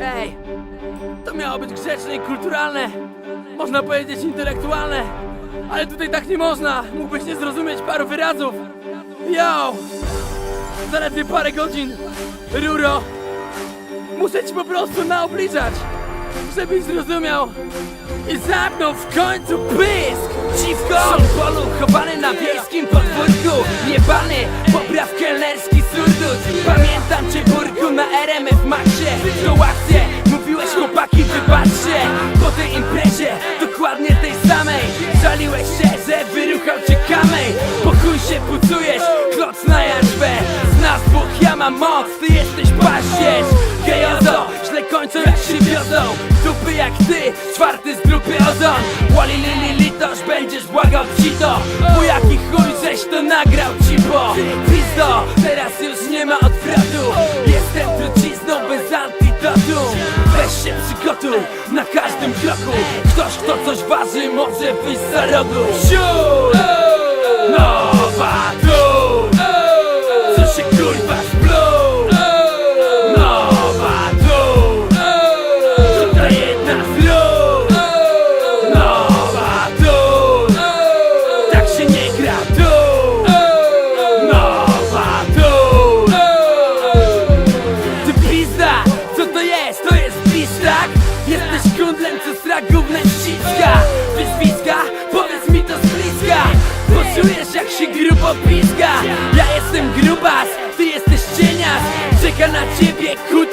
Ej, to miało być grzeczne i kulturalne. Można powiedzieć intelektualne. Ale tutaj tak nie można. Mógłbyś nie zrozumieć paru wyrazów. Yo! Zaledwie parę godzin. Ruro. Muszę ci po prostu naobliczać, żebyś zrozumiał. I zamknął w końcu pysk! Dziwko! Szambolu chowany na wiejskim podwórku Niebany, popraw kelnerski surdut Pamiętam cię burku na RMF Maxie Akcje, mówiłeś chłopaki wybaczcie. Po tej imprezie, dokładnie tej samej. Żaliłeś się, że wyruchał cię kamej Po chuj się pucujesz, kloc na jarzwę. Z nas dwóch ja mam moc, ty jesteś paździerz. Gejozo, źle kończą jak się wiodą Dupy jak ty, czwarty z grupy ozon. Wali li li litoż, będziesz błagał ci to. Bo jaki chuj żeś to nagrał ci bo na każdym kroku Ktoś kto coś waży może wyjść za rogu! No! Zobacz jak się grubo pizga Ja jestem grubas, ty jesteś cienias. Czeka na ciebie kud